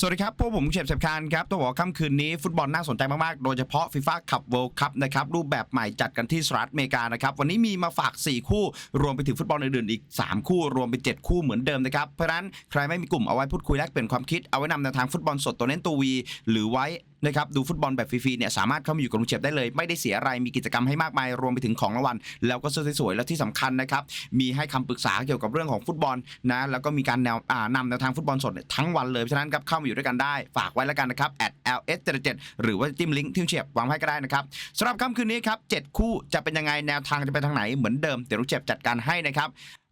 สวัสดีครับ พวกผมเฉบเฉบคานครับต้องบอกว่าค่ำคืนนี้ฟุตบอลน่าสนใจมาก ๆ โดยเฉพาะฟีฟ่าขับเวิลด์คัพนะครับ รูปแบบใหม่จัดกันที่สหรัฐอเมริกานะครับ วันนี้มีมาฝาก 4 คู่ รวมไปถึงฟุตบอลอื่น ๆ อีก 3 คู่ รวมเป็น 7 คู่เหมือนเดิมนะครับ เพราะฉะนั้น ใครไม่มีกลุ่มเอาไว้พูดคุยแลกเปลี่ยนความคิด เอาไว้นำแนวทางฟุตบอลสดตัวเน้นตัววี หรือไว้ นะครับดูฟุตบอลแบบฟรีๆเนี่ยสามารถเข้ามาอยู่กับลุงเฉียบได้เลย ไม่ได้เสียอะไรมีกิจกรรมให้มากมายรวมไปถึงของรางวัลแล้วก็เสื้อสวยๆและที่สำคัญนะครับมีให้คำปรึกษาเกี่ยวกับเรื่องของฟุตบอลนะแล้วก็มีการแนวอ่านำแนวทางฟุตบอลสดทั้งวันเลยเพราะฉะนั้นครับเข้ามาอยู่ด้วยกันได้ ฝากไว้แล้วกันนะครับ ls 7หรือว่าจิ้มลิงก์ที่ลุงเฉียบวางให้ก็ได้นะครับสำหรับค่ำคืนนี้ครับเจ็ดคู่จะเป็นยังไงแนวทางจะไปทางไหนเหมือนเดิมเดี๋ยวลุงเฉียบจัดการให้นะครับ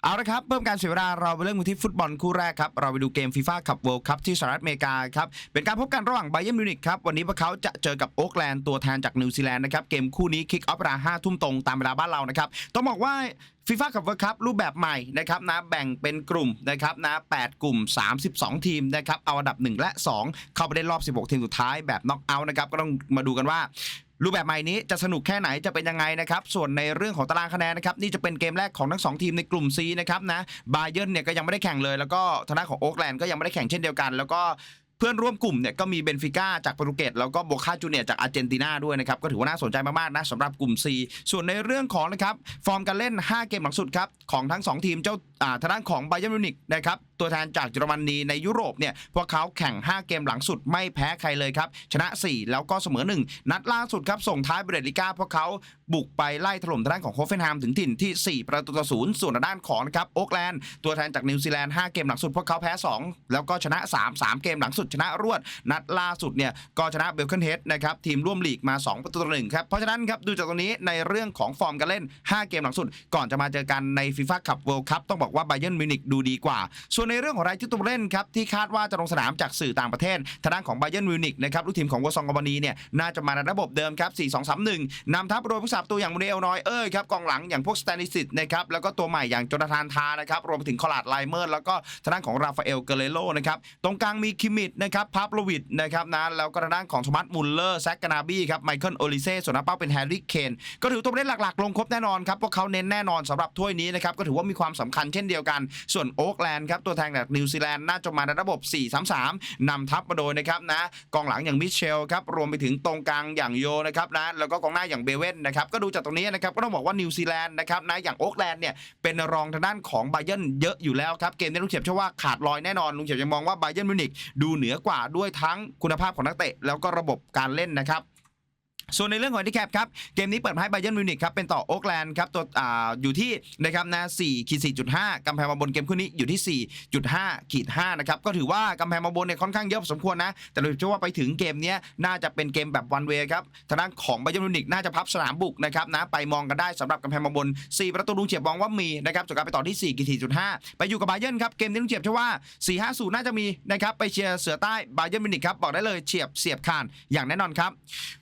เอาละครับเพิ่มการเสียเวลาเราไปเรื่องกันที่ฟุตบอลคู่แรกครับเราไปดูเกมฟีฟ่าคัพเวิลด์คัพที่สหรัฐอเมริกาครับเป็นการพบกันระหว่างไบเ e นมิวนิกครับวันนี้พวกเขาจะเจอกับโอ๊กแลนด์ตัวแทนจากนิวซีแลนด์นะครับเกมคู่นี้คิกออฟเวลาห้าทุ่มตรงตามเวลาบ้านเรานะครับต้องบอกว่าฟีฟ่าคัพเวิลด์คัพรูปแบบใหม่นะครับนะแบ่งเป็นกลุ่มนะครับนะ8กลุ่ม 32 ทีมนะครับเอาอันดับ 1 และ 2 เข้าไปได้รอบ 16 ทีมสุดท้ายแบบน็อกเอาท์นะครับก็ต้องมาดูกันว่า รูปแบบใหม่นี้จะสนุกแค่ไหนจะเป็นยังไงนะครับ ส่วนในเรื่องของตารางคะแนนนะครับ นี่จะเป็นเกมแรกของทั้งสองทีมในกลุ่ม C นะครับนะบาเยิร์นเนี่ยก็ยังไม่ได้แข่งเลย แล้วก็ทางด้านของโอ๊กแลนด์ก็ยังไม่ได้แข่งเช่นเดียวกัน แล้วก็เพื่อนร่วมกลุ่มเนี่ยก็มีเบนฟิก้าจากโปรตุเกสแล้วก็โบคาจูเนียจากอาร์เจนตินาด้วยนะครับ ก็ถือว่าน่าสนใจมาก ๆ นะสำหรับกลุ่ม C ส่วนในเรื่องของนะครับฟอร์มการเล่น 5 เกมหลังสุดครับของทั้ง 2 ทีมเจ้าอ่าทางด้านของไบเย r n มิวนิกนะครับตัวแทนจากเยอรมนีในยุโรปเนี่ยพวกเขาแข่ง 5 เกมหลังสุดไม่แพ้ใครเลยครับ ชนะ 4 แล้วก็เสมอ 1 นัดล่าสุดครับ ส่งท้ายเบรดลิก้าพวกเขาบุกไปไล่ถล่มทางด้านของโฮเฟนไฮม์ถึงถิ่นที่ 4 ประตูต่อศูนย์ส่วนด้านของนะครับโอ๊กแลนด์ตัวแทนจากนิวซีแลนด์5เกมหลังสุดพวกเขาแพ้ 2 แล้วก็ชนะ 3 3 เกมหลังสุดชนะรวด นัดล่าสุดเนี่ยก็ชนะเบลเคนเฮดนะครับทีมร่วมลีกมา 2 ประตูต่อหนึ่งครับเพราะฉะนั้นครับดูจากตรงนี้ในเรื่องของฟอร์มการเล่น 5 เกมหลังสุด ก่อนจะมาเจอกันในฟีฟ่าคัพเวิลด์คัพต้องบอกว่าไบเยนมิวนิกดูดีกว่าส่วนในเรื่องของรายชื่อตัวเล่นครับที่คาดว่าจะลงสนามจากสื่อต่างประเทศทางด้านของไบเยนมิวนิกนะครับลูกทีมของวอซองกอบานีเนี่ยน่าจะมาในระบบเดิมครับ 4-2-3-1 นำทัพโดยผู้สาปตัวอย่างมูเนลนอยเอ้ยครับกองหลังอย่างพวกสแตนิสิตนะครับแล้วก็ตัวใหม่อย่างโจนาธานทานะครับรวมไปถึงคอลาดไลเมอร์แล้วก็ทางด้านของราฟาเอลเกเรโลนะครับตรงกลางมีคิมิดนะครับพาบโลวิดนะครับนะแล้วก็ทางด้านของโทมัสมุลเลอร์แซกกานาบี้ครับไมเคิลโอลิเซ่ส่วนหน้าเป้าเป็นแฮร์รี่เคนก็ถือตัวเล่นหลักๆ ลงครบแน่นอนครับพวกเขาเน้นแน่นอนสำหรับถ้วยนี้นะครับก็ถือว่ามีความสำคัญเช่นเดียวกันส่วนโอ๊กแลนด์ครับตัวแทนจากนิวซีแลนด์น่าจะมาในระบบ 4-3-3นำทัพมาโดยนะครับนะกองหลังอย่างมิเชลครับรวมไปถึงตรงกลางอย่างโยนะครับนะแล้วก็กองหน้าอย่างเบเวนนะครับก็ดูจากตรงนี้นะครับก็ต้องบอกว่านิวซีแลนด์นะครับนะอย่างโอ๊กแลนด์เนี่ยเป็นรองทางด้านของไบเยนเยอะอยู่แล้วครับเกมนี้ลุงเฉียบเชื่อว่าขาดลอยแน่นอนลุงเฉียบยังมองว่าไบเยนมิวนิกดูเหนือกว่าด้วยทั้งคุณภาพของนักเตะแล้วก็ระบบการเล่นนะครับ ส่วนในเรื่องของ h ฮ n ดิแคปครับเกมนี้เปิดให้ไบเยนมิวนิกครับเป็นต่อโอ๊กแลนด์ครับตัวอ่าอยู่ที่นะครับนะ4ขีด4.5กำแพงมาบนเกมคู่นี้อยู่ที่ 4.5ขีด5นะครับก็ถือว่ากำแพงมาบนเนี่ยค่อนข้างเยอะสมควรนะ แต่เราเชื่อว่าไปถึงเกมนี้น่าจะเป็นเกมแบบวันเวครับทางด้านของไบเยนมิวนิกน่าจะพับสนามบุกนะครับนะไปมองกันได้สำหรับกำแพงมาบน 4 ประตูลุงเฉียบมองว่ามีนะครับจากการไปต่อที่4ขีด4.5ไปอยู่กับไบเย r n ครับเกมนี้ลุงเฉียบเชื่อว่า 4-5-0 น่าจะมีนะครับไปเชียร์เสือใต้ไบเยนมิวนิกครับบอกได้เลยเฉียบเสียบคานอย่างแน่นอนครับ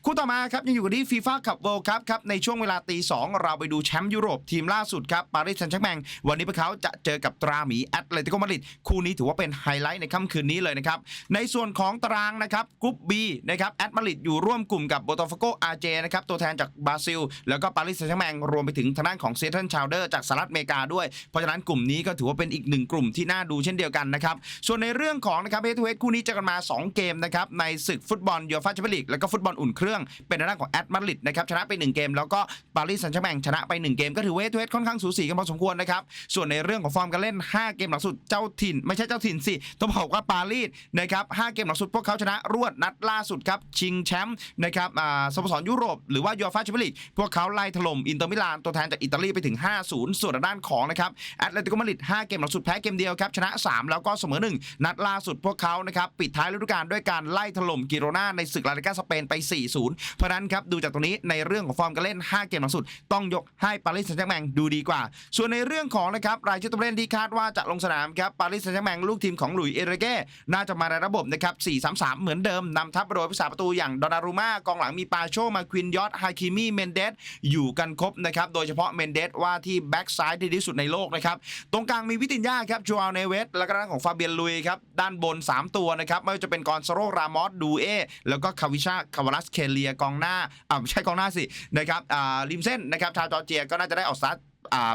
คู่ต่อมาครับยังอยู่กันที่ฟีฟ่าคัพเวิลด์คัพครับในช่วงเวลาตีสองเราไปดูแชมป์ยุโรปทีมล่าสุดครับปารีสแซงต์แชร์แมงวันนี้พวกเขาจะเจอกับตราหมีแอตเลติโกมาดริดคู่นี้ถือว่าเป็นไฮไลท์ในค่ำคืนนี้เลยนะครับในส่วนของตารางนะครับกรุ๊ป B นะครับแอตมาดริดอยู่ร่วมกลุ่มกับโบโตฟโกอาร์เจนะครับตัวแทนจากบราซิล แล้วก็ปารีสแซงต์แชร์แมงรวมไปถึงทางด้านของเซเทิลชาวเดอร์จากสหรัฐอเมริกาด้วยเพราะฉะนั้นกลุ่มนี้ก็ถือว่าเป็นอีกหนึ่งกลุ่มที่น่าดูเช่นเดียวกันนะครับส่วนในเรื่องของนะครับเฮทูเฮคู่นี้จอกันมาสองเกมนะครับในศึกฟุตบอลยูฟ่าแชมเปี้ยนลีกแล้วก็ฟุตบอลอุ่นเครื่องเป็นด้านของแอตมาดริดนะครับชนะไปหนึ่งเกม แล้วก็ปารีสแซงต์แชร์แมงชนะไป 1 เกม ก็ถือว่าเวทเวทค่อนข้างสูสีกันพอสมควรนะครับส่วนในเรื่องของฟอร์มการเล่น 5 เกมหลังสุดเจ้าถิ่น ไม่ใช่เจ้าถิ่นสิต้องบอกว่าปารีสนะครับ5เกมหลังสุดพวกเขาชนะรวดนัดล่าสุดครับชิงแชมป์นะครับอ่าสโมสรยุโรปหรือว่ายูฟ่าแชมเปี้ยนลีกพวกเขาไล่ถล่มอินเตอร์มิลานตัวแทนจากอิตาลีไปถึง 5-0 ส่วนด้านของนะครับแอตเลติโกมาดริด5เกมหลังสุดแพ้เกมเดียวครับชนะ 3 แล้วก็เสมอ 1 นัดล่าสุดพวกเขานะครับปิดท้ายฤดูกาลด้วยการไล่ถล่มกิโรนาในศึกลาลิกาสเปนไป 4-0เพราะนั้นครับดูจากตรงนี้ในเรื่องของฟอร์มการเล่น 5 เกมหลังสุด ต้องยกให้ปารีสแซงต์แมงดูดีกว่า ส่วนในเรื่องของนะครับรายชื่อตัวเล่นที่คาดว่าจะลงสนามครับปารีสแซงต์แมงลูกทีมของหลุยเอเรเก้น่าจะมาในระบบนะครับ4-3-3 เหมือนเดิมนำทัพโดยผู้สาประตูอย่างดอนารูมากองหลังมีปาโชมาควินยอตฮาคิมีเมนเดสอยู่กันครบนะครับโดยเฉพาะเมนเดสว่าที่แบ็กซ้ายที่ดีที่สุดในโลกนะครับตรงกลางมีวิตินยาครับจูอัลเนเวสแล้วก็ด้านของฟาเบียนลุยครับด้านบน 3 ตัวนะครับไม่ว่าจะเป็นกอนซาโรรามอสดูเอแล้วก็คาวิชาคาวาลัสเคเลียกองหน้าอ่าไม่ใช่กองหน้าสินะครับอ่าริมเส้นนะครับชาวจอร์เจียก็น่าจะได้ออกสตาร์ท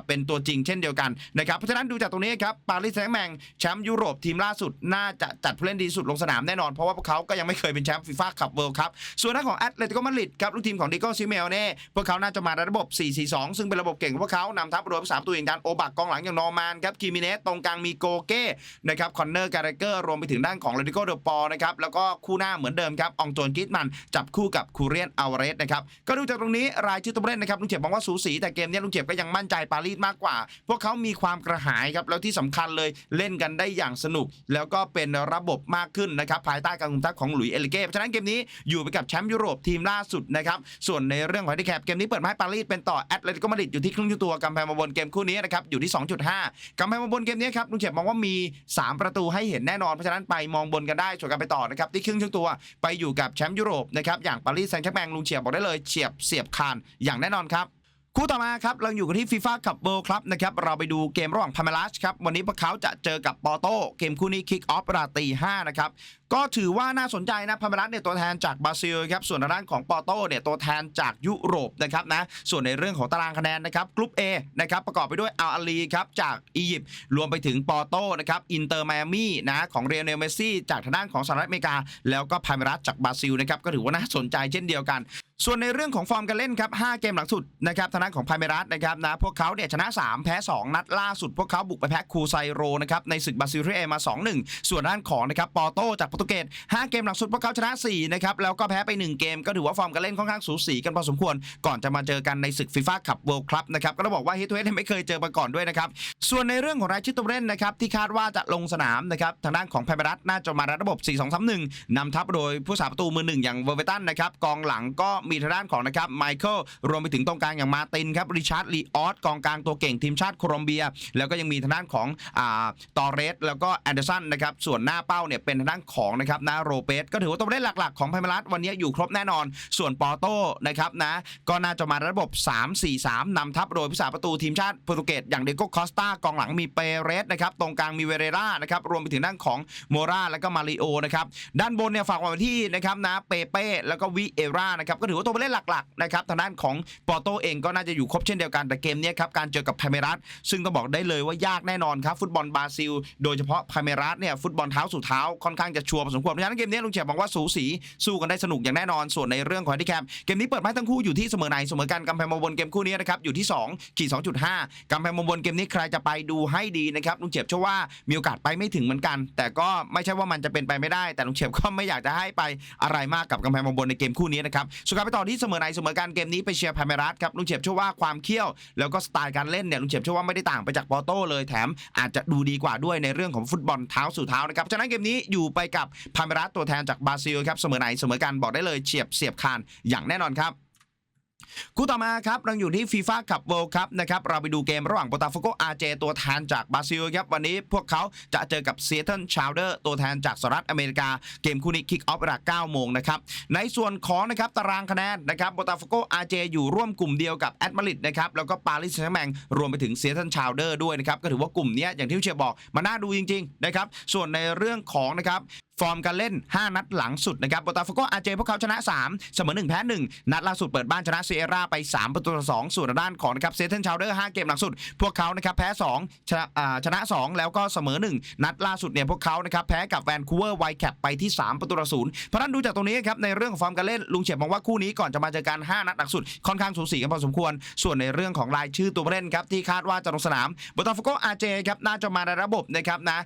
เป็นตัวจริงเช่นเดียวกันนะครับเพราะฉะนั้นดูจากตรงนี้ครับปารีสแซงแมงแชมป์ยุโรปทีมล่าสุดน่าจะจัดผู้เล่นดีสุดลงสนามแน่นอน เพราะว่าพวกเขาก็ยังไม่เคยเป็นแชมป์ฟีฟ่าคัพเวิลด์ครับส่วนด้านของแอตเลติโกมาดริดครับลูกทีมของดิโก้ซิเมลเน่พวกเขาน่าจะมาในระบบ 4-4-2 ซึ่งเป็นระบบเก่งของพวกเขานำทัพรวมสามตัวอย่างการโอบักกองหลังอย่างนอร์มานครับคิมิเนสตรงกลางมีโกเก้นะครับคอนเนอร์การ์เกอร์รวมไปถึงด้านของเลติโกเดอปอนะครับแล้วก็คู่หน้าเหมือนเดิมครับอองโจนกิตมันจับคู่กับคูเรียนอัลเวเรสนะครับก็ดูจากตรงนี้รายชื่อตัวเล่นนะครับลุงเจ็บมองว่าสูสีแต่เกมนี้ลุงเจ็บก็ยังมั่นใจปารีสมากกว่า พวกเขามีความกระหายครับแล้วที่สำคัญเลยเล่นกันได้อย่างสนุก แล้วก็เป็นระบบมากขึ้นนะครับภายใต้การคุมทัพของหลุยส์เอลิเก้เพราะฉะนั้นเกมนี้อยู่ไปกับแชมป์ยุโรปทีมล่าสุดนะครับส่วนในเรื่องของที่แคปเกมนี้เปิดให้ปารีสเป็นต่อแอตเลติโกมาดริดอยู่ที่ครึ่งตัวกำแพงมาบนเกมคู่นี้นะครับอยู่ที่ 2.5กำแพงมาบนเกมนี้ครับลุงเจ็บมองว่ามี 3 ประตูให้เห็นแน่นอนเพราะฉะนั้นไปมองบนกันได้ส่วนกันไปต่อนะครับที่ครึ่งตัวไปอยู่กับแชมป์ยุโรปนะครับอย่างปารีสแซงต์แชร์แมงลุงเฉียบบอกได้เลยเฉียบเสียบคานอย่างแน่นอนครับ คู่ต่อมาครับเราอยู่กันที่ฟีฟ่าคัพเวิลด์ครับนะครับเราไปดูเกมระหว่างพาเมลัสครับวันนี้พวกเขาจะเจอกับปอโต้เกมคู่นี้คิกออฟราตี5นะครับก็ถือว่าน่าสนใจนะพาเมลัสเนี่ยตัวแทนจากบราซิลครับส่วนทางด้านของปอโต้เนี่ยตัวแทนจากยุโรปนะครับนะส่วนในเรื่องของตารางคะแนนนะครับกรุ๊ป A นะครับประกอบไปด้วยอัลอาลีครับจากอียิปต์รวมไปถึงปอโต้นะครับอินเตอร์ไมอามี่นะของเรอัลเนลเมสซี่จากทางด้านของสหรัฐอเมริกา แล้วก็พาเมลัสจากบราซิลนะครับก็ถือว่าน่าสนใจเช่นเดียวกัน ส่วนในเรื่องของฟอร์มการเล่นครับ 5 เกมหลังสุดนะครับทางด้านของพาเมรัสนะครับนะพวกเขาเนี่ยชนะ 3 แพ้ 2 นัดล่าสุด พวกเขาบุกไปแพ้คูไซโรนะครับในศึกบาซิลเรเอมา 2-1 ส่วนด้านของนะครับปอโตจากโปรตุเกส 5 เกมหลังสุด พวกเขาชนะ 4 นะครับ แล้วก็แพ้ไป 1 เกม ก็ถือว่าฟอร์มการเล่นค่อนข้างสูสีกันพอสมควร ก่อนจะมาเจอกันในศึกฟีฟ่าคัพเวิลด์คลับนะครับก็ต้องบอกว่าฮดทูเฮดไม่เคยเจอมาก่อนด้วยนะครับส่วนในเรื่องของรายชื่อตัวเล่นนะครับที่คาดว่าจะลงสนามนะครับทางด้านของพาเมรัสน่าจะมาระบบ 4-2-3-1นำทัพโดยผู้สาประตูมือหนึ่งอย่างเวอร์เวตันนะครับกองหลังก็มีทางด้านของนะครับไมเคิลรวมไปถึงตรงกลางอย่างมาตินครับริชาร์ดลีออสกองกลางตัวเก่งทีมชาติโคลอมเบีย แล้วก็ยังมีทางด้านของอ่าตอเรสแล้วก็แอนเดอร์สันนะครับส่วนหน้าเป้าเนี่ยเป็นทางด้านของนะครับนาโรเปสก็ถือว่าตัวเล่นหลักๆ ของพารัสวันนี้อยู่ครบแน่นอน ส่วนปอโต้นะครับนะก็น่าจะมาระบบ 3-4-3นำทัพโดยผู้สาประตูทีมชาติโปรตุเกสอย่างเดโกคอสตากองหลังมีเปเรสนะครับตรงกลางมีเวเรรานะครับรวมไปถึงด้านของโมราแล้วก็มาริโอนะครับด้านบนเนี่ยฝากไว้ที่นะครับนะเปเป้แล้วก็วิเอรานะครับก็ถือว่าตัวเล่นหลักๆนะครับทางด้านของปอโตเองก็น่าจะอยู่ครบเช่นเดียวกันแต่เกมนี้ครับการเจอกับพาเมรัสซึ่งต้องบอกได้เลยว่ายากแน่นอนครับฟุตบอลบราซิล โดยเฉพาะพาเมรัสเนี่ยฟุตบอลเท้าสู่เท้าค่อนข้างจะชัวร์พอสมควรเพราะฉะนั้นเกมนี้ลุงเฉียบมองว่าสูสีสู้กันได้สนุกอย่างแน่นอนส่วนในเรื่องของที่แคมเกมนี้เปิดมาให้ทั้งคู่อยู่ที่เสมอในเสมอกันกำแพงมาบนเกมคู่นี้นะครับอยู่ที่2ขีด2.5กำแพงมาบนเกมนี้ใครจะไปดูให้ดีนะครับลุงเฉียบเชื่อว่ามีโอกาสไปไม่ถึงเหมือนกัน แต่ก็ไม่ใช่ว่ามันจะเป็นไปไม่ได้ แต่ลุงเฉียบก็ไม่อยากจะให้ไปอะไรมากกับกำแพงมาบนในเกมคู่นี้นะครับสุดท้ายไปต่อที่เสมอในเสมอการเกมนี้ไปเชียร์พาเมรัสครับลุงเฉียบเชื่อว่าความเขี้ยว แล้วก็สไตล์การเล่นเนี่ยลุงเฉียบเชื่อว่าไม่ได้ต่างไปจากปอโต้เลยแถมอาจจะดูดีกว่าด้วยในเรื่องของฟุตบอลเท้าสู่เท้านะครับฉะนั้นเกมนี้อยู่ไปกับพาเมรัสตัวแทนจากบราซิลครับเสมอไหนเสมอกันบอกได้เลยเฉียบเสียบคานอย่างแน่นอนครับ คู่ต่อมาครับเราอยู่ที่ฟีฟ่าคัพเวิลด์คัพนะครับเราไปดูเกมระหว่างโปตาฟโกอาเจตัวแทนจากบราซิลครับวันนี้พวกเขาจะเจอกับเซีย t ต e ชาวเดอร์ตัวแทนจากสหรัฐอเมริกา เกมคู่นี้คิกออฟเวลา9โมงนะครับในส่วนของนะครับตารางคะแนนนะครับโปตาฟโกอาเจอยู่ร่วมกลุ่มเดียวกับแอตมาริดนะครับแล้วก็ปารีสแซงต์แมงรวมไปถึงเซีย t ต e ชาวเดอร์ด้วยนะครับก็ถือว่ากลุ่มนี้อย่างที่เชียร์บอกมาน่าดูจริงๆนะครับส่วนในเรื่องของนะครับ ฟอร์มการเล่น 5 นัดหลังสุดนะครับโบตาฟโกอาเจพวกเขาชนะ 3 เสมอ1แพ้1นัดล่าสุดเปิดบ้านชนะเซเอราไป 3 ประตูต่อ2ส่วนด้านของนะครับเซเทนชาวเดอร์5เกมหลังสุด พวกเขานะครับแพ้2ชนะชนะ 2 แล้วก็เสมอ 1 นัดล่าสุดเนี่ยพวกเขานะครับแพ้กับแวนคูเวอร์ไวแคปไปที่ 3 ประตูต่อศูนย์เพราะนั้นดูจากตรงนี้ครับในเรื่องของฟอร์มการเล่นลุงเฉียบมองว่าคู่นี้ก่อนจะมาเจอกัน 5 นัดหลังสุดค่อนข้างสูสีกันพอสมควร ส่วนในเรื่องของรายชื่อตัวผู้เล่นครับที่คาดว่าจะลงสนามโบตาฟโกอาเจครับน่าจะมาในระบบนะครับนะ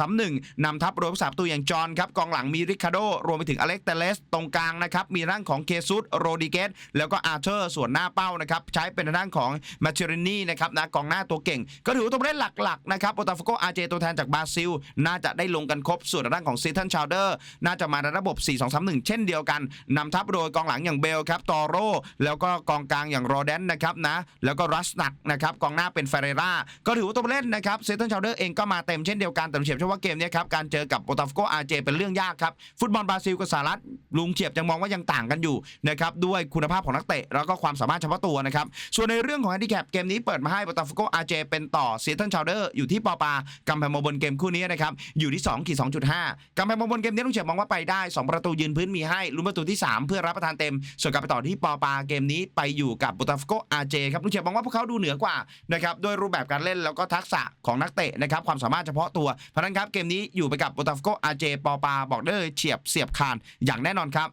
4-2-3-1นำทัพโดยผู้สาประตูอย่างจอห์นครับกองหลังมีริคาโดรวมไปถึงอเล็กเตเลสตรงกลางนะครับมีร่างของเคซุสโรดิเกสแล้วก็อาร์เธอร์ส่วนหน้าเป้านะครับใช้เป็นทางด้านของมาเชรินีนะครับนะกองหน้าตัวเก่ง ก็ถือว่าตัวเล่นหลักๆนะครับโอตาฟโกอาเจตัวแทนจากบราซิล น่าจะได้ลงกันครบส่วนทางด้านของซีทันชาวเดอร์น่าจะมาในระบบ 4-2-3-1 เช่นเดียวกันนำทัพโดยกองหลังอย่างเบลครับตอโรแล้วก็กองกลางอย่างโรแดนนะครับนะแล้วก็รัสนักนะครับกองหน้าเป็นเฟเรราก็ถือว่าตัวเล่นนะครับซีทันชาวเดอร์เองก็มาเต็มเช่นเดียวกันแต่ผมเชื่อว่าเกมนี้ครับการเจอกับโอตาฟโกอาเจเป็นเรื่องยากครับ ฟุตบอลบราซิลกับสหรัฐลุงเฉียบยังมองว่ายังต่างกันอยู่นะครับด้วยคุณภาพของนักเตะแล้วก็ความสามารถเฉพาะตัวนะครับส่วนในเรื่องของแฮนดิแคปเกมนี้เปิดมาให้บอตาฟโกอาเจเป็นต่อเซียเทิลชาวเดอร์อยู่ที่ปอปากำแพงมบนเกมคู่นี้นะครับอยู่ที่2ขีด2.5กำแพงมบนเกมนี้ลุงเฉียบมองว่าไปได้ 2 ประตูยืนพื้นมีให้ลุ้นประตูที่ 3 เพื่อรับประทานเต็ม ส่วนการไปต่อที่ปอปาเกมนี้ไปอยู่กับบอตาฟโกอาเจครับลุงเฉียบมองว่าพวกเขาดูเหนือกว่านะครับด้วยรูปแบบการเล่นแล้วก็ทักษะของนักเตะนะครับความสามารถเฉพาะตัวเพราะฉะนั้นครับเกมนี้อยู่ไปกับบอตาฟโกอาเจปอปาบอกได้เลยเฉียบเสียบคานอย่างแน่นอนครับ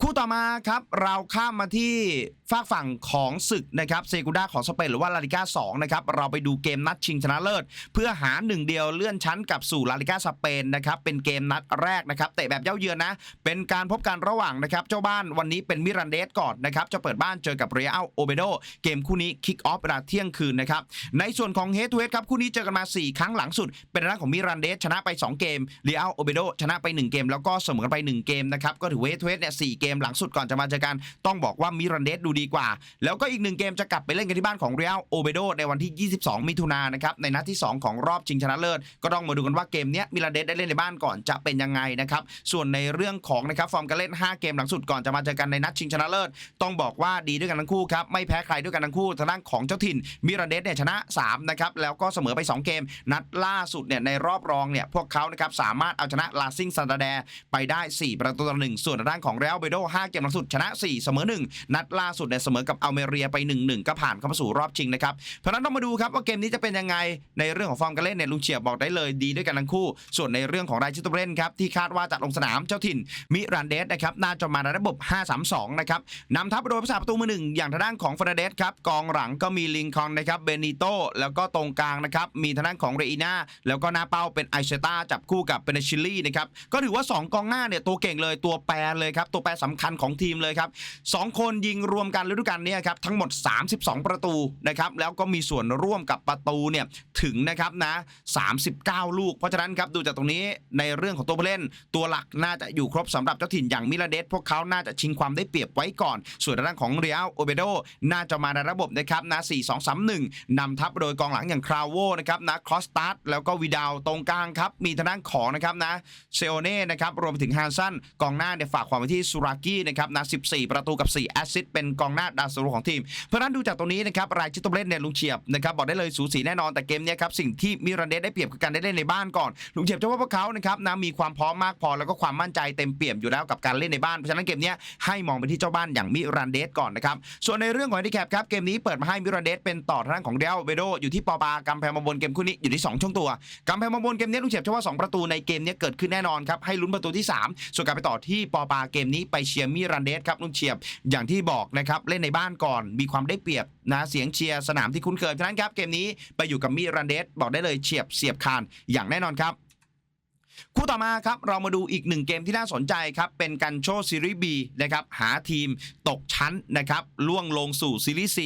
คู่ต่อมาครับเราข้ามมาที่ฝากฝั่งของศึกนะครับเซกูด้าของสเปนหรือว่าลาลิก้า2นะครับเราไปดูเกมนัดชิงชนะเลิศ เพื่อหาหนึ่งเดียวเลื่อนชั้นกับสู่ลาลิก้าสเปนนะครับเป็นเกมนัดแรกนะครับเตะแบบเย้าเยือนนะ เป็นการพบกันระหว่างนะครับเจ้าบ้านวันนี้เป็นมิรันเดสก่อนนะครับจะเปิดบ้านเจอกับเรียลโอเบโดเกมคู่นี้คิกออฟเวลาเที่ยงคืนนะครับในส่วนของเฮดทูเฮดครับคู่นี้เจอกันมา 4 ครั้งหลังสุด เป็นด้านของมิรันเดสชนะไป 2 เกมเรียลโอเบโดชนะไป 1 เกม แล้วก็เสมอกันไป 1 เกมนะครับก็ถือเฮดทูเฮดเนี่ยสเกมหลังสุดก่อนจะมาเจอกันต้องบอกว่ามิรันเดสดูดีกว่า แล้วก็อีกหนึ่งเกมจะกลับไปเล่นกันที่บ้านของเรียลโอเบโดในวันที่ 22 มิถุนายนนะครับในนัดที่ 2 ของรอบชิงชนะเลิศก็ต้องมาดูกันว่าเกมนี้มิลานเดสได้เล่นในบ้านก่อนจะเป็นยังไงนะครับส่วนในเรื่องของนะครับฟอร์มการเล่น 5 เกมหลังสุดก่อนจะมาเจอกันในนัดชิงชนะเลิศต้องบอกว่าดีด้วยกันทั้งคู่ครับไม่แพ้ใครด้วยกันทั้งคู่ทางด้านของเจ้าถิ่นมิลานเดสเนี่ยชนะ3นะครับแล้วก็เสมอไป 2 เกม นัดล่าสุดเนี่ยในรอบรองเนี่ยพวกเขานะครับสามารถเอาชนะลาซิงซันตาแดร์ไปได้ 4 ประตูต่อหนึ่งส่วนทางด้านของเรอัลเบโด5เกมหลังสุดชนะ 4 เสมอ 1 นัดล่าสุดดเนี่ยเสมอกับอัลเมเรียไป1-1ก็ผ่านเข้ามาสู่รอบชิงนะครับเพราะนั้นต้องมาดูครับว่าเกมนี้จะเป็นยังไงในเรื่องของฟอร์มการเล่นเนี่ยลุงเฉียบบอกได้เลยดีด้วยกันทั้งคู่ ส่วนในเรื่องของรายชื่อตัวเล่นครับที่คาดว่าจะลงสนามเจ้าถิ่นมิรันเดสนะครับน่าจะมาในระบบ 5-3-2 นะครับนำทัพโดยผู้สาประตูมือหนึ่งอย่างทางด้านของฟรนเดสครับกองหลังก็มีลิงคอนนะครับเบนิโตแล้วก็ตรงกลางนะครับมีทางด้านของเรอิน่าแล้วก็หน้าเป้าเป็นไอเชตาจับคู่กับเปเนชิลลี่นะครับก็ถือว่า 2 กองหน้าเนี่ยตัวเก่งเลยตัวแปรเลยครับตัวแปรสำคัญของทีมเลยครับสคนยิงรวมกันฤดูกาลนี้ครับทั้งหมด 32 ประตูนะครับแล้วก็มีส่วนร่วมกับประตูเนี่ยถึงนะครับนะ 39 ลูก เพราะฉะนั้นครับดูจากตรงนี้ในเรื่องของตัวผู้เล่น ตัวหลักน่าจะอยู่ครบสำหรับเจ้าถิ่นอย่างมิลาเดสพวกเขาน่าจะชิงความได้เปรียบไว้ก่อน ส่วนทางด้านของเรียลโอเบโดน่าจะมาในระบบนะครับนะ4 2 3 1นำทัพโดยกองหลังอย่างคราวโวนะครับนะครอสตัสแล้วก็วีดาวตรงกลางครับมีทางด้านของนะครับนะเซโอเน่นะครับรวมไปถึงฮันซันกองหน้าเนี่ยฝากความไว้ที่ซูรากินะครับนะ14 ประตูกับ4แอสซิสต์เป็นกองหน้าดาวซัวของทีม เพราะนั้นดูจากตรงนี้นะครับรายชื่อตัวเล่นเนี่ยลุงเฉียบนะครับบอกได้เลยสูสีแน่นอนแต่เกมเนี้ยครับสิ่งที่มิรันเดสได้เปรียบคือการได้เล่นในบ้านก่อนลุงเฉียบเชื่อว่าพวกเขานะครับนะมีความพร้อมมากพอแล้วก็ความมั่นใจเต็มเปี่ยมอยู่แล้วกับการเล่นในบ้านเพราะฉะนั้นเกมเนี้ยให้มองไปที่เจ้าบ้านอย่างมิรันเดสก่อนนะครับส่วนในเรื่องของดิแคปครับเกมนี้เปิดมาให้มิรันเดสเป็นต่อทางของเดลเวโดอยู่ที่ปอปากำแพงมาบนเกมคู่นี้อยู่ที่สองช่วงตัวกำแพงมาบนเกมนี้ลุงเฉียบเชื่อว่าสองประตูในเกมเนี้ยเกิดขึ้นแน่นอนครับให้ลุ้นประตูที่สามส่วนการไปต่อที่ปอปาเกมนี้ไปเชียร์มิรันเดสครับลุงเฉียบอย่างที่บอกนะครับเล่นในบ้านก่อนมีความได้เปรียบนะเสียงเชียร์สนามที่คุ้นเคยเพราะฉะนั้นครับเกมนี้ไปอยู่กับมิรันเดสบอกได้เลยเฉียบเสียบคานอย่างแน่นอนครับ คู่ต่อมาครับเรามาดูอีกหนึ่งเกมที่น่าสนใจครับ เป็นกันโชซีรีส์บีนะครับหาทีมตกชั้นนะครับล่วงลงสู่ซีรีส์ C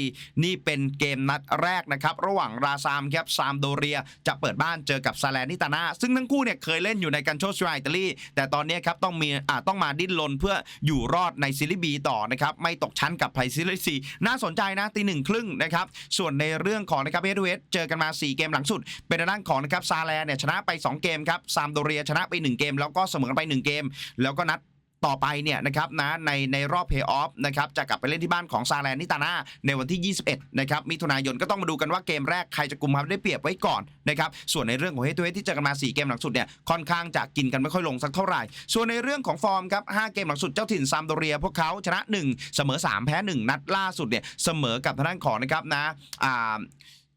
นี่เป็นเกมนัดแรกนะครับ ระหว่างราซามครับซามโดเรียจะเปิดบ้านเจอกับซาแลนิตานาซึ่งทั้งคู่เนี่ยเคยเล่นอยู่ในกันโชซีรีส์อิตาลีแต่ตอนนี้ครับต้องมีอ่าต้องมาดิ้นรนเพื่ออยู่รอดในซีรีส์ B ต่อนะครับไม่ตกชั้นกับไพซีรีส์ C น่าสนใจนะตีหนึ่งครึ่งนะครับส่วนในเรื่องของนะครับเฮดเวสเจอกันมา 4 เกมหลังสุด เป็นด้านของนะครับซาแลเนี่ยชนะไป 2 เกมครับซามโดเรียชนะไป 1 เกม แล้วก็เสมอกันไป 1 เกม แล้วก็นัดต่อไปเนี่ยนะครับนะในในรอบเพย์ออฟนะครับจะกลับไปเล่นที่บ้านของซาแลนนิตานาในวันที่ 21 นะครับมิถุนายนก็ต้องมาดูกันว่าเกมแรกใครจะกลุ่มความได้เปรียบไว้ก่อนนะครับส่วนในเรื่องของเฮตูเฮที่เจอกันมา 4 เกมหลังสุดเนี่ยค่อนข้างจะกินกันไม่ค่อยลงสักเท่าไหร่ ส่วนในเรื่องของฟอร์มครับ 5 เกมหลังสุดเจ้าถิ่นซามโดเรีย พวกเขาชนะ 1 เสมอ 3 แพ้ 1 นัดล่าสุดเนี่ยเสมอกับทางด้านของนะครับนะอ่า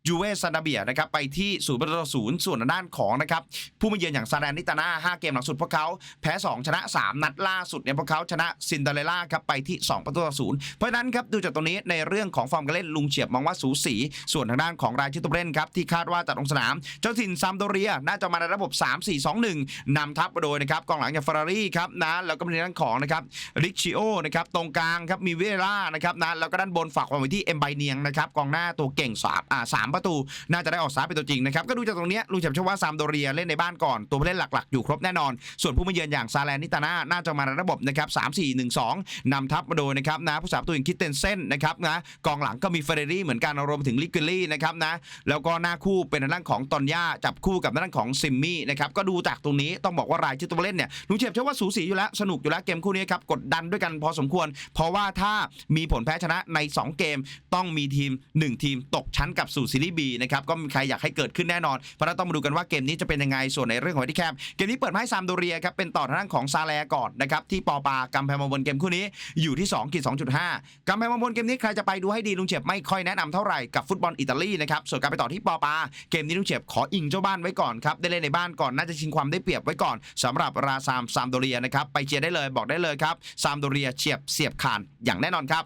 ยูเวซานาเบียนะครับไปที่ศูนย์ประตูศูนย์ส่วนทางด้านของนะครับผู้มาเยือนอย่างซาแดนนิตาน่า5เกมหลังสุดพวกเขาแพ้ 2 ชนะ 3 นัดล่าสุดเนี่ยพวกเขาชนะซินเดอเรล่าครับไปที่ 2 ประตูต่อศูนย์เพราะฉะนั้นครับดูจากตรงนี้ในเรื่องของฟอร์มการเล่นลุงเฉียบมองว่าสูสีส่วนทางด้านของรายชื่อตัวเล่นครับที่คาดว่าจะลงสนาม เจ้าถิ่นซามโดเรียน่าจะมาในระบบ 3 4 2 1นำทัพโดยนะครับกองหลังอย่างเฟารารี่ครับนะแล้วก็มีทางด้านของนะครับริชิโอนะครับตรงกลางครับมีเวล่านะครับนะแล้วก็ด้านบนฝากความไว้ที่เอ็มไบเนียงนะครับกองหน้าตัวเก่งสามอ่าสาม3 ประตู น่าจะได้ออกสตาร์ทเป็นตัวจริงนะครับก็ดูจากตรงนี้ลุงเฉยเชื่อว่าซามโดเรียเล่นในบ้านก่อนตัวผู้เล่นหลักๆ อยู่ครบแน่นอน ส่วนผู้มาเยือนอย่างซาแลนนิตาน่าน่าจะมาในระบบนะครับ3 4 1 2นำทัพมาโดยนะครับนะผู้สาประตูอย่างคิดเตนเซนนะครับนะกองหลังก็มีเฟเรรี่เหมือนกันรวมไปถึงลิกเกอรี่นะครับนะแล้วก็หน้าคู่เป็นทางด้านของตอนย่าจับคู่กับทางด้านของซิมมี่นะครับก็ดูจากตรงนี้ต้องบอกว่ารายชื่อตัวเล่นเนี่ยลุงเฉยเชื่อว่าสูสีอยู่แล้วสนุกอยู่แล้วเกมคู่นี้ครับกดดันด้วยกันพอสมควร เพราะว่าถ้ามีผลแพ้ชนะใน 2 เกมต้องมีทีม 1 ทีมตกชั้นกับสู่ซีรีส์บีนะครับก็มีใครอยากให้เกิดขึ้นแน่นอน เพราะนั้นต้องมาดูกันว่าเกมนี้จะเป็นยังไงส่วนในเรื่องของที่แคบเกมนี้เปิดมาให้ซามโดเรียครับเป็นต่อทางด้านของซาแลก่อนนะครับที่ปอปากำแพงมาบนเกมคู่นี้อยู่ที่2กีด2.5กำแพงมาบนเกมนี้ใครจะไปดูให้ดีลุงเฉียบไม่ค่อยแนะนำเท่าไหร่กับฟุตบอลอิตาลีนะครับส่วนการไปต่อที่ปอปาเกมนี้ลุงเฉียบขออิงเจ้าบ้านไว้ก่อนครับได้เล่นในบ้านก่อนน่าจะชิงความได้เปรียบไว้ก่อนสำหรับราซามซามโดเรียนะครับไปเชียร์ได้เลยบอกได้เลยครับซามโดเรียเฉียบเสียบคานอย่างแน่นอนครับ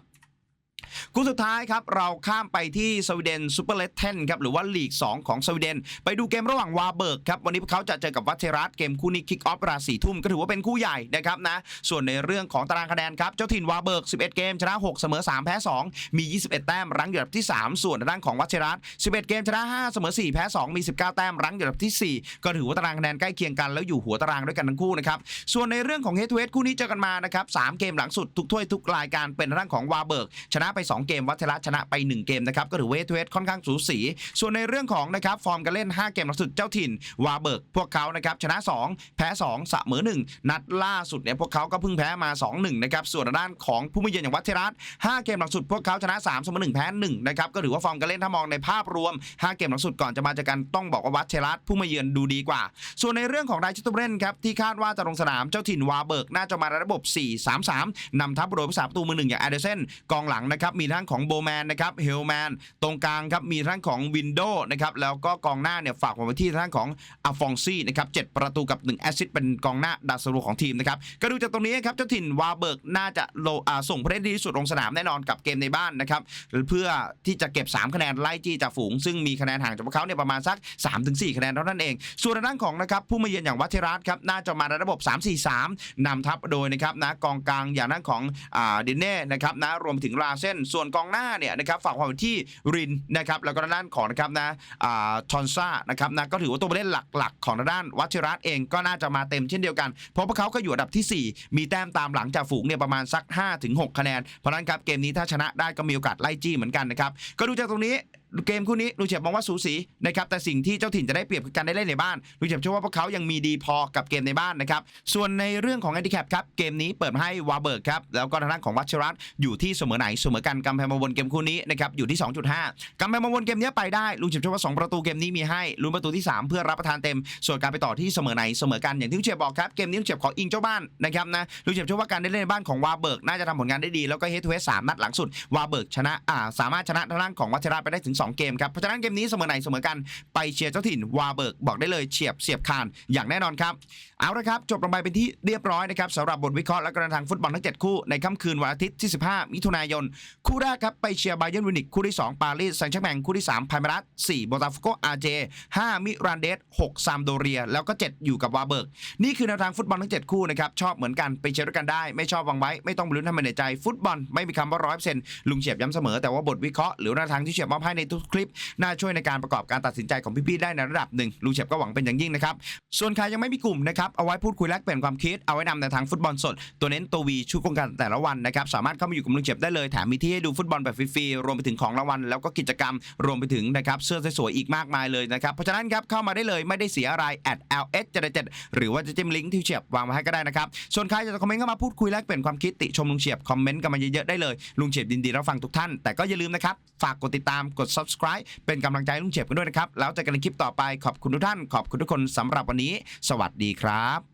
คู่สุดท้ายครับเราข้ามไปที่สวีเดนซูเปอร์เลตเทนครับหรือว่าลีก 2 ของสวีเดน ไปดูเกมระหว่างวาเบิร์กครับวันนี้พวกเขาจะเจอกับวัตเทรัสเกมคู่นี้คิกออฟเวลาสี่ทุ่มก็ถือว่าเป็นคู่ใหญ่นะครับนะส่วนในเรื่องของตารางคะแนนครับเจ้าถิ่นวาเบิร์ก11 เกมชนะ 6 เสมอ 3 แพ้ 2 มี 21 แต้มรั้งอยู่อันดับที่ 3 ส่วนด้านของวัตเทรัส11 เกมชนะ 5 เสมอ 4 แพ้ 2 มี 19 แต้มรั้งอยู่อันดับที่ 4 ก็ถือว่าตารางคะแนนใกล้เคียงกันแล้วอยู่หัวตารางด้วยกันทั้งคู่นะครับส่วนในเรื่องของเฮดทูเฮดคู่นี้เจอกันมานะครับสามเกมหลังสุดทุกถ้วยทุกรายการเป็นด้านของวาเบิร์กชนะไป 2 เกม วัตเทรัสชนะไป 1 เกมนะครับก็ถือว่าเฮดทูเฮดค่อนข้างสูสี ส่วนในเรื่องของนะครับฟอร์มการเล่น 5 เกมหลังสุดเจ้าถิ่นวาเบิร์กพวกเขานะครับชนะ 2 แพ้2เสมอ1นัดล่าสุดเนี่ยพวกเขาก็เพิ่งแพ้มา 2-1นะครับส่วนด้านของผู้มาเยือนอย่างวัตเทรัส5เกมหลังสุดพวกเขาชนะ3เสมอ1แพ้1นะครับก็ถือว่าฟอร์มการเล่นถ้ามองในภาพรวม 5 เกมหลังสุดก่อนจะมาเจอกันต้องบอกว่าวัตเทรัสผู้มาเยือนดูดีกว่า ส่วนในเรื่องของรายชื่อตัวเล่นครับที่คาดว่าจะลงสนามเจ้าถิ่นวาเบิร์กน่าจะมาในระบบ 4-3-3นำทัพโดยผู้สาประตูมือหนึ่งอย่างอเดเซนกองหลังนะครับมีทั้งของโบแมนนะครับเฮลแมนตรงกลางครับมีทั้งของวินโดนะครับแล้วก็กองหน้าเนี่ยฝากไว้ที่ทั้งของอัลฟองซี่นะครับเจ็ดประตูกับ1แอสซิสต์เป็นกองหน้าดาวสรุของทีมนะครับก็ดูจากตรงนี้ครับเจ้าถิ่นวาเบิร์กน่าจะโลอ่าส่งผู้เล่นดีที่สุดลงสนามแน่นอนกับเกมในบ้านนะครับเพื่อที่จะเก็บ 3 คะแนนไล่จี้จากฝูง ซึ่งมีคะแนนห่างจากพวกเขาเนี่ยประมาณสัก 3-4 คะแนนเท่านั้นเอง ส่วนทางด้านของนะครับผู้มาเยือนอย่างวัชรัตครับน่าจะมาในระบบ 3-4-3นำทัพโดยนะครับนะกองกลางอย่างด้านของอ่าดินเน่นะครับนะรวมถึงลาเซนส่วนกองหน้าเนี่ยนะครับฝากความไว้ที่รินนะครับแล้วก็ด้านของนะครับนะอ่าทอนซ่านะครับนะก็ถือว่าตัวผู้เล่นหลักๆ ของด้านวัชรัตเองก็น่าจะมาเต็มเช่นเดียวกัน เพราะพวกเขาก็อยู่อันดับทีสี่4 มีแต้มตามหลังจากฝูงเนี่ยประมาณสัก 5-6 คะแนน เพราะฉะนั้นครับเกมนี้ถ้าชนะได้ก็มีโอกาสไล่จี้เหมือนกันนะครับก็ดูจากตรงนี้เกมคู่นี้ลูเฉียบมองว่าสูสีนะครับแต่สิ่งที่เจ้าถิ่นจะได้เปรียบคือการได้เล่นในบ้านลูเฉียบเชื่อว่าพวกเขายังมีดีพอกับเกมในบ้านนะครับส่วนในเรื่องของแอนดิแคปครับเกมนี้เปิดให้วาเบิร์กครับแล้วก็ทางด้านของวัชรัตอยู่ที่เสมอไหนเสมอกันกำแพงมาวนเกมคู่นี้นะครับอยู่ที่ 2.5กำแพงมาวนเกมนี้ไปได้ลูเฉียบเชื่อว่า2ประตูเกมนี้มีให้ลุ้นประตูที่ 3 เพื่อรับประทานเต็ม ส่วนการไปต่อที่เสมอไหนเสมอกันอย่างที่ลูเฉียบบอกครับเกมนี้ลูเฉียบขออิงเจ้าบ้านนะครับนะลูเฉียบเชื่อว่าการได้เล่นในบ้านของวาเบิร์กน่าจะทำผลงานได้ดีแล้วก็เฮดทูเฮดสามนัดหลังสุดวาเบิร์กชนะอ่าสามารถชนะทางด้านของวัชรัตไปได้ถึงสองเกมครับ เพราะฉะนั้นเกมนี้เสมอไหนเสมอกันไปเชียร์เจ้าถิ่นวาเบิร์กบอกได้เลยเฉียบเสียบคานอย่างแน่นอนครับ เอาละครับจบลงไปเป็นที่เรียบร้อยนะครับสำหรับบทวิเคราะห์และกระทางฟุตบอลทั้ง 7 คู่ในค่ำคืนวันอาทิตย์ที่ 15 มิถุนายน คู่แรกครับไปเชียร์ไบเยร์นวินิกคู่ที่ 2 ปารีสแซงต์แชร์แมงคู่ที่3พายมารัส4โบตาฟโกอาร์เจ5มิรันเดส6ซามโดเรีย แล้วก็ 7 อยู่กับวาเบิร์กนี่คือแนวทางฟุตบอลทั้ง 7 คู่นะครับชอบเหมือนกันไปเชียร์ด้วยกันได้ไม่ชอบวางไว้ไม่ต้องลุ้นทำมันในใจฟุตบอลไม่มีคำว่าร้อยเปอร์เซ็นต์ลุงเฉียบย้ำเสมอแต่ว่าบทวิเคราะห์หรือแนวทางที่เฉียบมอบให้ในทุกคลิป น่าช่วยในการประกอบการตัดสินใจของพี่ๆได้ในระดับหนึ่งลุงเฉียบก็หวังเป็นอย่างยิ่งนะครับ ส่วนใครยังไม่มีกลุ่มนะครับเอาไว้พูดคุยแลกเปลี่ยนความคิดเอาไว้นำในทางฟุตบอลสด ตัวเน้นตัววีชุดโครงการแต่ละวันนะครับสามารถเข้ามาอยู่กับลุงเฉียบได้เลยแถมมีที่ให้ดูฟุตบอลแบบฟรีๆรวมไปถึงของรางวัลแล้วก็กิจกรรมรวมไปถึงนะครับเสื้อสวยๆอีกมากมายเลยนะครับเพราะฉะนั้นครับเข้ามาได้เลยไม่ได้เสียอะไร at ls 7หรือว่าจะจิ้มลิงก์ที่เฉียบวางมาให้ก็ได้นะครับส่วนใครจะคอมเมนต์เข้ามาพูดคุยแลกเปลี่ยนความคิดติชมลุงเฉียบคอมเมนต์กันมาเยอะๆได้เลยลุงเฉียบยินดีรับฟังทุกท่านแต่ก็อย่าลืมนะครับฝากกดติดตามกด subscribe เป็นกำลังใจลุงเฉียบกันด้วยนะครับ แล้วเจอกันในคลิปต่อไปขอบคุณทุกท่าน ขอบคุณทุกคนสำหรับวันนี้ สวัสดีครับ